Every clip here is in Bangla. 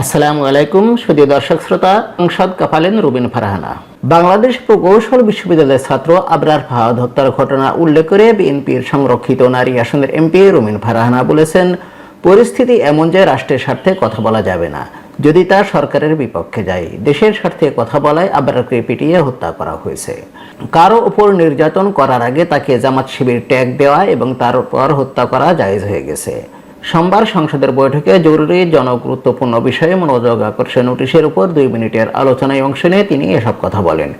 আসসালামু আলাইকুম সুদী দর্শক শ্রোতা সংসদ কাপালেন রুবিন ফারহানা। বাংলাদেশ প্রকৌশল বিশ্ববিদ্যালয়ের ছাত্র আবরার ফাহাদ হত্যার ঘটনা উল্লেখ করে বিএনপির সংরক্ষিত নারী আসনের এমপি রুমিন ফারহানা বলেছেন, পরিস্থিতি এমন যে রাষ্ট্রের স্বার্থে কথা বলা যাবে না। যদি তা সরকারের বিপক্ষে যায়, দেশের স্বার্থে কথা বলায় আবরারকে পিটিয়ে হত্যা করা হয়েছে। কারও উপর নির্যাতন করার আগে তাকে জামাত শিবির ট্যাগ দেওয়া এবং তার উপর হত্যা করা জায়েজ হয়ে গেছে। সোমবার সংসদের বৈঠকে জরুরি জনগুরুত্বপূর্ণ বিষয়ে মনোযোগ আকর্ষণ নোটিশের উপর দুই মিনিটের আলোচনায় অংশ নিয়ে তিনি এসব কথা বলেন।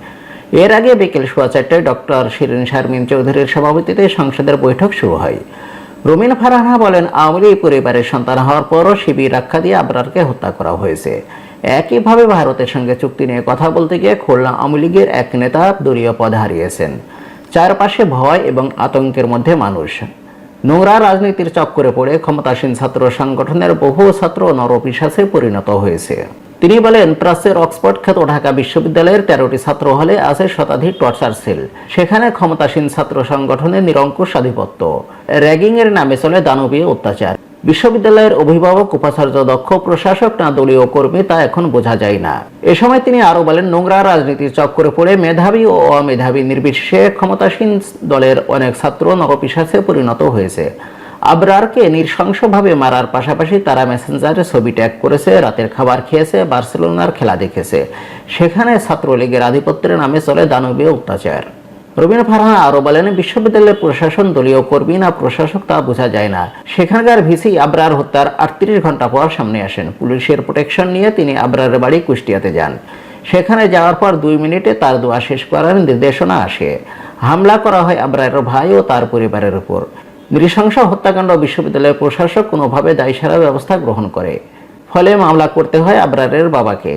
এর আগে বিকেল সোয়া চারটায় ডক্টর শিরিন শারমিন চৌধুরীর সভাপতিতে সংসদের বৈঠক শুরু হয়। রুমিন ফারহানা বলেন, আওয়ামী পরিবারের সন্তান হওয়ার পরও শিবির রক্ষা দিয়ে আবরারকে হত্যা করা হয়েছে। একইভাবে ভারতের সঙ্গে চুক্তি নিয়ে কথা বলতে গিয়ে খুলনা আওয়ামী লীগের এক নেতা দলীয় পদ হারিয়েছেন। চারপাশে ভয় এবং আতঙ্কের মধ্যে মানুষ। নোংরা রাজনীতির চক্করে পড়ে ক্ষমতাসীন ছাত্র সংগঠনের বহু ছাত্র নরপিশাসে পরিণত হয়েছে। তিনি বলেন ট্রাসের অক্সফোর্ড খ্যাত ঢাকা বিশ্ববিদ্যালয়ের তেরোটি ছাত্র হলে আছে শতাধিক টর্চার সেল। সেখানে ক্ষমতাসীন ছাত্র সংগঠনের নিরঙ্কুশ আধিপত্য। র্যাগিং এর নামে চলে দানবীয় অত্যাচার। বিশ্ববিদ্যালয়ের অভিভাবক, উপাচার্য, দক্ষ, প্রশাসক, না দলীয় কর্মী তা এখন বোঝা যায় না। এ সময় তিনি আরও বলেন, নোংরা রাজনীতির চক্করে পড়ে মেধাবী ও অমেধাবী নির্বিশেষে ক্ষমতাসীন দলের অনেক ছাত্র নরপিশাচে পরিণত হয়েছে। আবরারকে নৃশংসভাবে মারার পাশাপাশি তারা মেসেঞ্জারে ছবি ট্যাগ করেছে, রাতের খাবার খেয়েছে, বার্সেলোনার খেলা দেখেছে। সেখানে ছাত্রলীগের আধিপত্যের নামে চলে দানবীয় অত্যাচার। রবীন ফারহান আরও বলেন, বিশ্ববিদ্যালয়ের প্রশাসন দলীয় কর্মী না প্রশাসক তা বোঝা যায় না। সেখানকার ভিসি আবরার হত্যার আটত্রিশ ঘণ্টা পর সামনে আসেন। পুলিশের প্রোটেকশন নিয়ে তিনি আবরারের বাড়ি কুষ্টিয়াতে যান। সেখানে যাওয়ার পর দুই মিনিটে তার দোয়া শেষ করার নির্দেশনা আসে। হামলা করা হয় আবরারের ভাই ও তার পরিবারের উপর। নৃশংস হত্যাকাণ্ড বিশ্ববিদ্যালয়ের প্রশাসক কোনোভাবে দায়ী দায়সারা ব্যবস্থা গ্রহণ করে। ফলে মামলা করতে হয় আবরারের বাবাকে।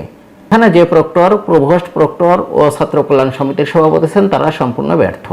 এখানে যে প্রক্টর প্রভোস্ট প্রক্টর ও ছাত্র কল্যাণ সমিতির সভাপতি ছিলেন তারা সম্পূর্ণ ব্যর্থ।